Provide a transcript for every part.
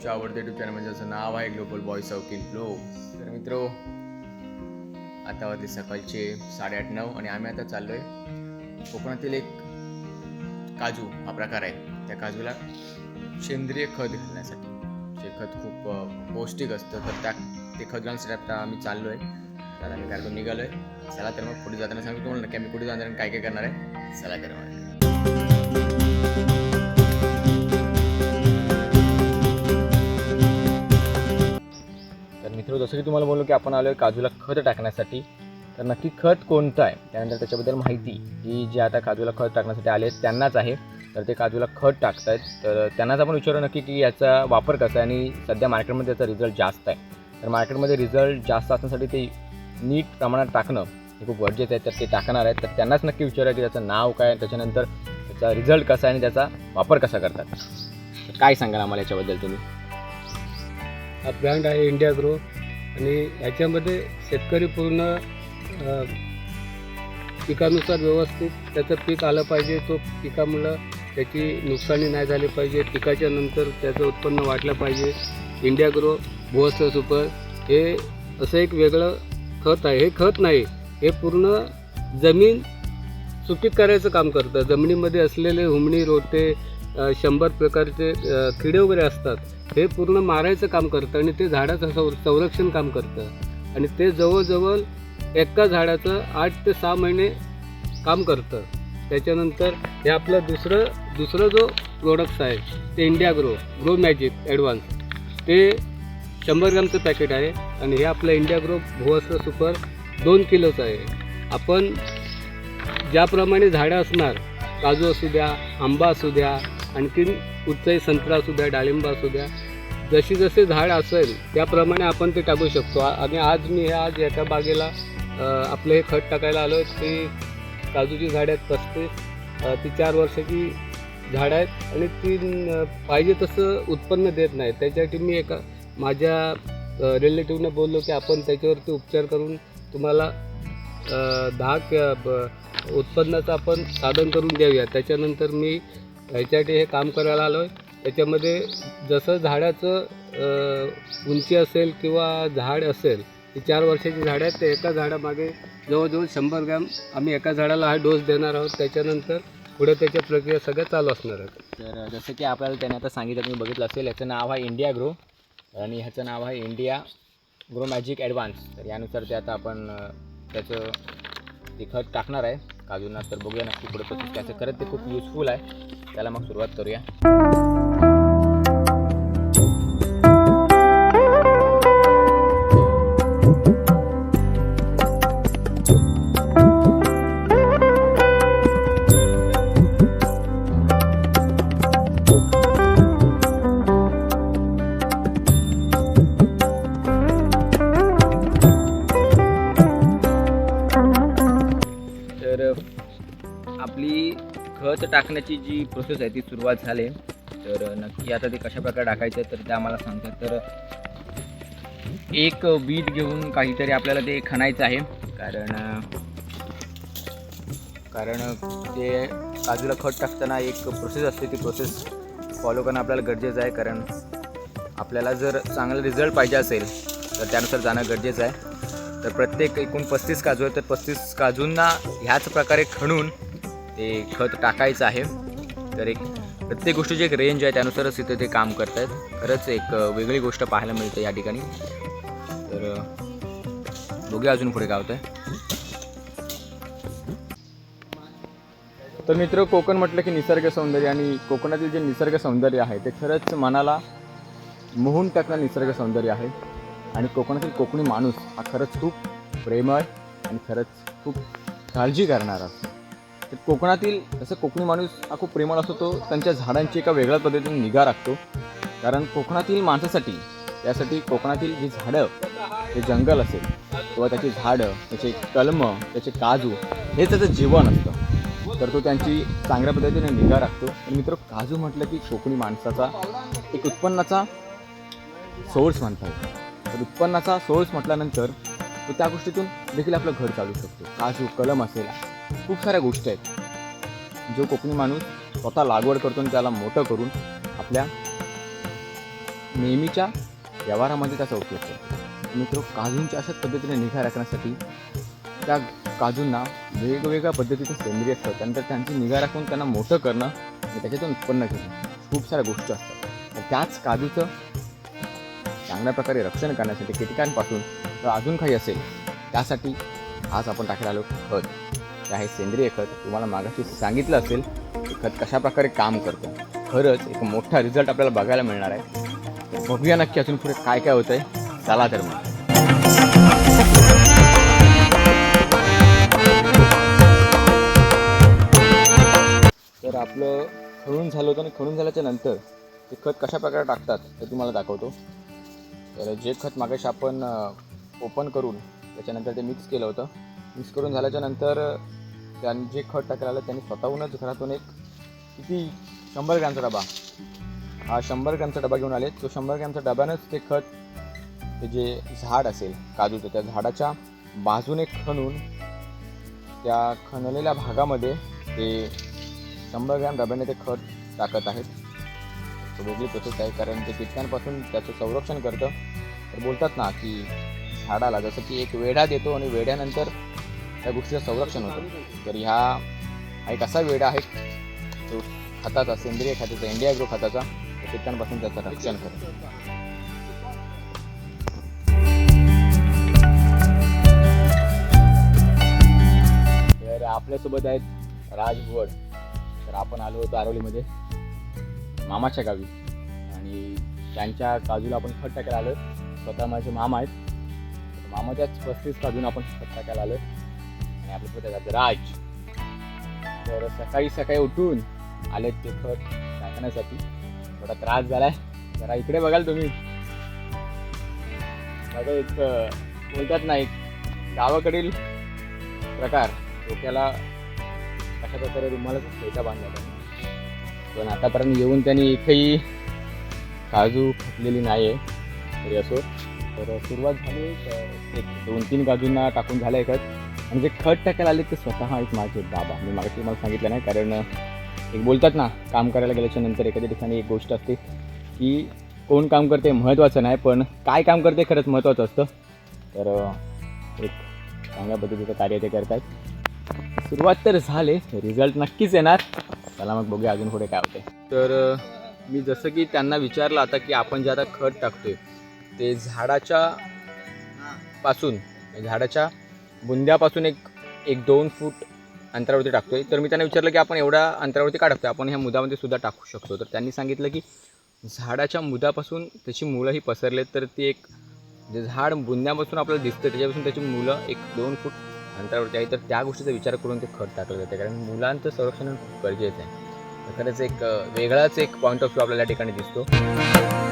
तुमच्या आवडते YouTube channel म्हणजे असं नाव आहे global boys of in flow तर मित्र आता वाजले सकाळचे साडेआठ नऊ आणि आम्ही आता चाललो आहे कोकणातील एक काजू. हा प्रकार आहे. त्या काजूला सेंद्रिय खत घालण्यासाठी. जे खत खूप पौष्टिक असतं तर त्या ते खत घालण्यासाठी आता आम्ही चाललो आहे तर आम्ही गाडीतून निघालो आहे चला तर मग पुढे जाताना सांगतो तुम्हाला नक्की आम्ही कुठे जाणार आणि काय काय करणार आहे. चला तर मग. तर मित्र जसं की तुम्हाला बोललो की आपण आलो आहे काजूला खत टाकण्यासाठी तर नक्की खत कोणतं आहे? त्यानंतर त्याच्याबद्दल माहिती ही जे आता काजूला खत टाकण्यासाठी आले आहेत त्यांनाच आहे. तर ते काजूला खत टाकत आहेत तर त्यांनाच आपण विचारू नक्की की याचा वापर कसा आहे आणि सध्या मार्केटमध्ये त्याचा रिझल्ट जास्त आहे. तर मार्केटमध्ये रिझल्ट जास्त असण्यासाठी ते नीट प्रमाणात टाकणं हे खूप गरजेचं आहे. तर ते टाकणार आहेत. तर त्यांनाच नक्की विचारूया की त्याचं नाव काय त्याच्यानंतर त्याचा रिझल्ट कसा आहे आणि त्याचा वापर कसा करतात. काय सांगाल आम्हाला याच्याबद्दल तुम्ही? हा ब्रँड आहे इंडिया ग्रो. आणि ह्याच्यामध्ये शेतकरी पूर्ण पिकानुसार व्यवस्थित त्याचं पीक आलं पाहिजे तो पिकामुळं त्याची नुकसानी नाही झाली पाहिजे पिकाच्या नंतर त्याचं उत्पन्न वाढलं पाहिजे. इंडिया ग्रो भुवस्त्र सुपर हे असं एक वेगळं खत आहे. हे खत नाही हे पूर्ण जमीन सुपीक करायचं काम करतं. जमिनीमध्ये असलेले हुमणी रोटे शंभर प्रकारचे किडे वगैरे असतात हे पूर्ण मारायचं काम करतं आणि ते झाडाचं सौ संरक्षण काम करतं. आणि ते जवळजवळ एका झाडाचं आठ ते सहा महिने काम करतं. त्याच्यानंतर हे आपलं दुसरं दुसरं जो प्रोडक्ट्स आहे ते India grow grow magic advance ते शंभर ग्रामचं पॅकेट आहे आणि हे आपलं इंडिया ग्रो भुवस्त्र सुपर दोन किलोचं आहे. आपण ज्याप्रमाणे झाडं असणार काजू असू द्या आंबा असू द्या आणखीन कुठचाही संत्रा असू द्या डाळिंब असू द्या जशी जसे झाड असेल त्याप्रमाणे आपण ते टाकू शकतो. आणि आज मी हे आज एका बागेला आपलं हे खत टाकायला आलो ते काजूची झाडं आहेत पस्तीस. ती चार वर्षाची झाडं आहेत आणि ती पाहिजे तसं उत्पन्न देत नाही त्याच्यासाठी मी एका माझ्या रिलेटिव्हनं बोललो की आपण त्याच्यावरती उपचार करून तुम्हाला दहा उत्पन्नाचं आपण साधन करून देऊया. त्याच्यानंतर मी ह्याच्यासाठी हे काम करायला आलो आहे त्याच्यामध्ये जसं झाडाचं उंची असेल किंवा झाड असेल ती चार वर्षाची झाडं आहेत ते एका झाडामागे जवळजवळ शंभर ग्रॅम आम्ही एका झाडाला हा डोस देणार आहोत. त्याच्यानंतर पुढे त्याच्या प्रक्रिया सगळ्या चालू असणार आहेत. तर जसं की आपल्याला त्याने आता सांगितलं तुम्ही बघितलं असेल याचं नाव आहे इंडिया ग्रो आणि ह्याचं नाव आहे इंडिया ग्रो मॅजिक ॲडव्हान्स. तर यानुसार ते आता आपण त्याचं ते खत टाकणार आहे. काजूंना तर बघूया नक्की पुढे प्रोसेस त्याचं खरंच ते खूप युजफुल आहे. त्याला मग सुरुवात करूया. आपली खत टाकण्याची जी प्रोसेस आहे ती सुरुवात झाली. तर नक्की आता ते कशा प्रकारे टाकायचं आहे तर ते आम्हाला सांगतात. तर एक बीट घेऊन काहीतरी आपल्याला ते खणायचं आहे. कारण कारण ते काजूला खत टाकताना एक प्रोसेस असते ती प्रोसेस फॉलो करणं आपल्याला गरजेचं आहे. कारण आपल्याला जर चांगला रिझल्ट पाहिजे असेल तर त्यानुसार जाणं गरजेचं आहे. तर प्रत्येक एकूण पस्तीस काजू आहेत तर पस्तीस काजूंना ह्याच प्रकारे खणून ते खत टाकायचं आहे. तर एक प्रत्येक गोष्टीची एक रेंज आहे त्यानुसारच इथे ते काम करत आहेत खरंच एक वेगळी गोष्ट पाहायला मिळते या ठिकाणी. तर बघूया अजून पुढे काय होतं तर मित्र कोकण म्हटलं की निसर्ग सौंदर्य आणि कोकणातील जे निसर्ग सौंदर्य आहे ते खरंच मनाला मोहून टाकणारं निसर्ग सौंदर्य आहे. आणि कोकणातील कोकणी माणूस हा खरंच खूप प्रेमळ आणि खरंच खूप काळजी करणारा. असतो तर कोकणातील जसं कोकणी माणूस हा खूप प्रेमळ असतो तो त्यांच्या झाडांची एका वेगळ्या पद्धतीने निगा राखतो. कारण कोकणातील माणसासाठी त्यासाठी कोकणातील जी झाडं ते जंगल असेल किंवा त्याची झाडं त्याचे कलमं त्याचे काजू हे त्याचं जीवन असतं. तर तो त्यांची चांगल्या पद्धतीने निगा राखतो. आणि मित्र काजू म्हटलं की कोकणी माणसाचा एक उत्पन्नाचा सोर्स म्हणता येतो तर उत्पन्नाचा सोर्स म्हटल्यानंतर तो त्या गोष्टीतून देखील आपलं घर चालू शकतो. काजू कलम असेल खूप साऱ्या गोष्टी आहेत. जो कोकणी माणूस स्वतः लागवड करतो आणि त्याला मोठं करून आपल्या नेहमीच्या व्यवहारामध्ये त्याचा उपयोग करतो. मित्र काजूंच्या अशाच पद्धतीने निगा राखण्यासाठी त्या काजूंना वेगवेगळ्या पद्धतीचं सेंद्रिय खत त्यानंतर त्यांची निगा राखून त्यांना मोठं करणं आणि त्याच्यातून उत्पन्न घेणं. खूप साऱ्या गोष्टी असतात. त्याच काजूचं चांगल्या प्रकारे रक्षण करण्यासाठी कीटकांपासून तर अजून काही असेल त्यासाठी आज आपण टाकायला आलो खत. ते आहे सेंद्रिय खत. तुम्हाला मागाशी सांगितलं असेल खत कशाप्रकारे काम करतं. खरंच एक मोठा रिझल्ट आपल्याला बघायला मिळणार आहे. तर बघूया नक्की अजून पुढे काय काय होतंय. चला तर मग. तर आपलं खळून झालं होतं आणि खळून झाल्याच्यानंतर ते खत कशा प्रकारे टाकतात ते तुम्हाला दाखवतो. तर जे खत मागाशी आपण ओपन करून त्याच्यानंतर ते मिक्स केलं होतं. मिक्स करून झाल्याच्यानंतर त्यांनी जे खत टाकलेलं आलं त्यांनी स्वतःहूनच घरातून एक किती शंभर ग्रॅमचा डबा. हा शंभर ग्रॅमचा डबा घेऊन आले. तो शंभर ग्रॅमच्या डब्यानंच ते खत ते जे झाड असेल काजूचं त्या झाडाच्या बाजूने खणून त्या खणलेल्या भागामध्ये ते शंभर ग्रॅम डब्याने ते खत टाकत आहेत. तो वेगळी प्रोसेस आहे कारण ते कीटकांपासून त्याचं संरक्षण करतं? तर बोलतात ना की झाडाला जसं की एक वेढा देतो आणि वेढ्यानंतर त्या गोष्टीचं संरक्षण होतं. तर ह्या हा एक असा वेढा आहे तो खताचा सेंद्रिय खताचा इंडिया ग्रो खताचा कीटकांपासून त्याचं रक्षण करतो. तर आपल्यासोबत आहेत राजभट तर आपण आलो होतो आरोलीमध्ये. मामाच्या गावी. आणि त्यांच्या काजूला आपण खत टाकायला आलो स्वतः माझे मामा आहेत. मामाच्याच पस्तीस काजून आपण खत टाकायला आलो आणि आपलं आहेत राज. तर सकाळी सकाळी उठून आलेत ते खत टाकण्यासाठी. थोडा त्रास झालाय. जरा इकडे बघाल तुम्ही. माझं एक बोलतात ना एक गावाकडील प्रकार. डोक्याला अशा प्रकारे रुमालाचा फेटा बांधला पण आतापर्यंत येऊन त्यांनी एकही काजू खपलेली नाही आहे तरी असो. तर सुरुवात झाली एक दोन तीन काजूंना टाकून झालं आहे खत आणि जे खत टाकायला आले ते स्वतः एक माझे बाबा. मी मागे तुम्हाला सांगितलं नाही कारण एक बोलतात ना काम करायला गेल्याच्यानंतर एखाद्या ठिकाणी एक गोष्ट असते की कोण काम करते महत्त्वाचं नाही पण काय काम करते खरंच महत्त्वाचं असतं. तर एक चांगल्या पद्धतीचं कार्य ते करत आहेत सुरुवात तर झाले रिझल्ट नक्कीच येणार. त्याला मग बघूया अजून पुढे काय होते तर मी जसं की त्यांना विचारलं आता की आपण जे आता खत टाकतोय ते झाडाच्या पासून झाडाच्या बुंद्यापासून एक एक दोन फूट अंतरावरती टाकतोय. तर मी त्यांना विचारलं की आपण एवढ्या अंतरावरती का टाकतोय? आपण ह्या मुदामध्ये सुद्धा टाकू शकतो. तर त्यांनी सांगितलं की झाडाच्या मुदापासून त्याची मुळंही पसरलेत तर ती एक जे झाड बुंद्यापासून आपल्याला दिसतं त्याच्यापासून त्याची मुलं एक दोन फूट अंतरावरती आहे तर त्या गोष्टीचा विचार करून ते खत टाकलं जाते. कारण मुलांचं संरक्षण खूप गरजेचं आहे. खरंच एक वेगळाच एक पॉईंट ऑफ व्ह्यू आपल्याला या ठिकाणी दिसतो.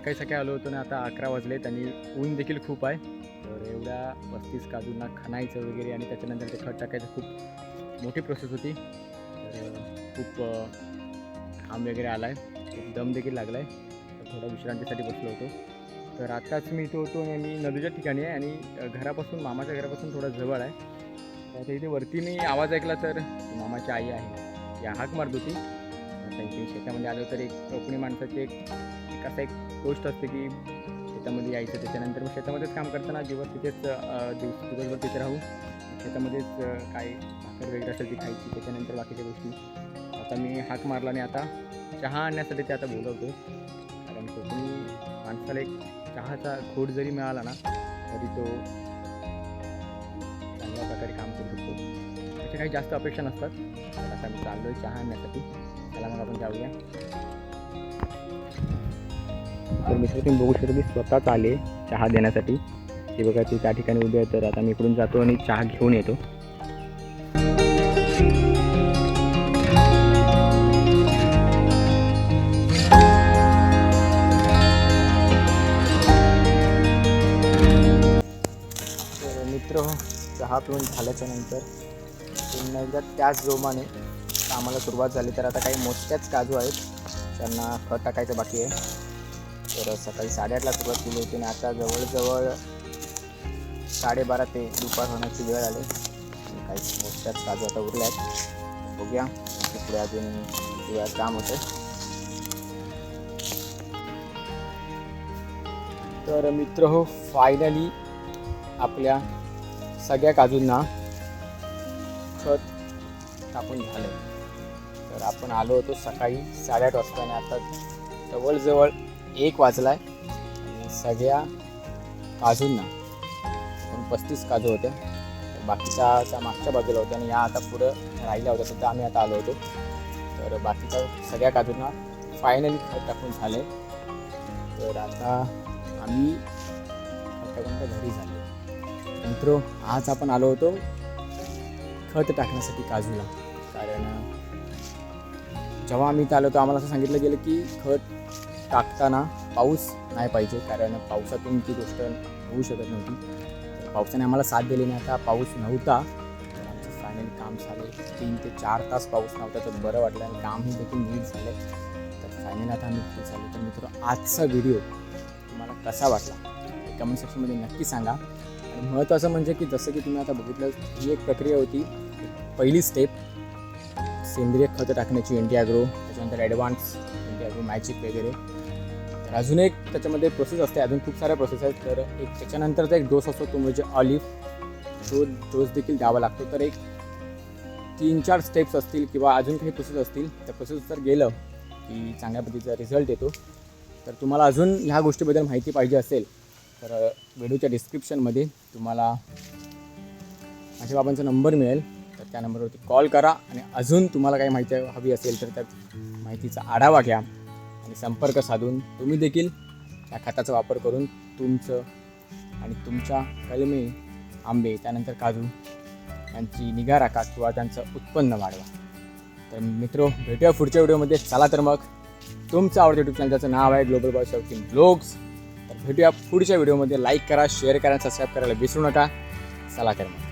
सकाळी सकाळी आलो होतो ना आता अकरा वाजलेत आणि ऊन देखील खूप आहे. तर एवढ्या पस्तीस काजूंना खणायचं वगैरे आणि त्याच्यानंतर ते खत टाकायचं खूप मोठी प्रोसेस होती. तर खूप अ, घाम वगैरे आला आहे खूप दम देखील लागला आहे तर थोडा विश्रांतीसाठी बसलो होतो. तर आत्ताच मी इथे होतो आणि मी नदीच्या ठिकाणी आहे आणि घरापासून मामाच्या घरापासून थोडं जवळ आहे. तर इथे वरती मी आवाज ऐकला तर मामाची आई आहे. ती हाक मारत होती. आता इथे शेतामध्ये आलो तर एक कोकणी माणसाची एक एक असा एक गोष्ट असते की शेतामध्ये यायचं त्याच्यानंतर मग शेतामध्येच काम करताना दिवस तिथेच दिवस दिवसभर तिथे राहू शेतामध्येच काय भाकर वगैरे असेल ती खायची त्याच्यानंतर बाकीच्या गोष्टी. आता मी हाक मारला आणि आता चहा आणण्यासाठी ते आता बोलवतो. कारण कोकणी माणसाला एक चहाचा खोट जरी मिळाला ना तरी तो चांगल्या प्रकारे काम करू शकतो. त्याच्या काही जास्त अपेक्षा नसतात. आता मी चाललो आहे चहा आणण्यासाठी. त्याला मग आपण जाऊया. तर मित्र तुम्ही बघू शकता की स्वतःच आले चहा देण्यासाठी. ते बघा ते त्या ठिकाणी उभे आहे तर आता मी इकडून जातो आणि चहा घेऊन येतो. तर मित्र चहा पिऊन झाल्याच्यानंतर पुन्हा एकदा त्याच जोमाने कामाला सुरुवात झाली. तर आता काही मोजक्याच काजू आहेत त्यांना खत टाकायचं बाकी आहे. तर सकाळी साडेआठला सुरुवात केली होती आणि आता जवळजवळ साडेबारा ते दुपार होण्याची वेळ आली. काही मोठ्याच काजू आता उरल्या आहेत बघूया. आणखी पुढे अजून काम होतं तर मित्र हो फायनली आपल्या सगळ्या काजूंना खत टाकून झालं तर आपण आलो होतो सकाळी साडेआठ वाजता आणि आता जवळजवळ एक वाचला आहे सगळ्या काजूंना दोन पस्तीस काजू होत्या बाकीच्या त्या मागच्या बाजूला होत्या आणि या आता पुढं राहिल्या होत्या. सुद्धा आम्ही आता आलो होतो. तर बाकीच्या सगळ्या काजूंना फायनली खत टाकून झाले. तर आता आम्ही खत टाकून घरी झालो. मित्र आज आपण आलो होतो खत टाकण्यासाठी काजूला. कारण जेव्हा आम्ही इथं आलो होतो आम्हाला असं सांगितलं गेलं की खत टाकताना पाऊस नाही पाहिजे कारण पावसातून ती गोष्ट होऊ शकत नव्हती. तर पावसाने आम्हाला साथ दिली नाही. आता पाऊस नव्हता तर आमचं फायनल काम झालं. तीन ते चार तास पाऊस नव्हता तर बरं वाटलं आणि कामही देखील नीट झालं. तर फायनल आता आम्ही फ्री झालो. तर मित्र आजचा व्हिडिओ तुम्हाला कसा वाटला? कमेंट सेक्शनमध्ये नक्की सांगा. आणि महत्त्वाचं म्हणजे की जसं की तुम्ही आता बघितलं ही एक प्रक्रिया होती पहिली स्टेप सेंद्रिय खतं टाकण्याची इंडिया ग्रो त्याच्यानंतर ॲडव्हान्स इंडिया ग्रो मॅजिक वगैरे. तर अजून एक त्याच्यामध्ये प्रोसेस असते. अजून खूप साऱ्या प्रोसेस आहेत. तर एक त्याच्यानंतरचा एक डोस असतो तो म्हणजे ऑलिव्ह तो डोस देखील द्यावा लागतो. तर एक तीन चार स्टेप्स असतील किंवा अजून काही प्रोसेस असतील त्या प्रोसेस जर गेलं की चांगल्या पद्धतीचा रिझल्ट येतो तर तुम्हाला अजून ह्या गोष्टीबद्दल माहिती पाहिजे असेल तर व्हिडिओच्या डिस्क्रिप्शनमध्ये तुम्हाला माझ्या बाबांचा नंबर मिळेल. तर त्या नंबरवरती कॉल करा आणि अजून तुम्हाला काही माहिती हवी असेल तर त्या माहितीचा आढावा घ्या. आणि संपर्क साधून तुम्ही देखील त्या खताचा वापर करून तुमचं आणि तुमच्या कलमे आंबे त्यानंतर काजू यांची निगा राखा किंवा त्यांचं उत्पन्न वाढवा. तर मित्रो भेटूया पुढच्या व्हिडिओमध्ये. चला तर मग तुमचं आवडतं यूट्यूब चॅनल त्याचं नाव आहे ग्लोबल बॉय शौकीन ब्लॉग्स तर भेटूया पुढच्या व्हिडिओमध्ये. लाईक करा शेअर करा सबस्क्राईब करायला विसरू नका. चला तर मग.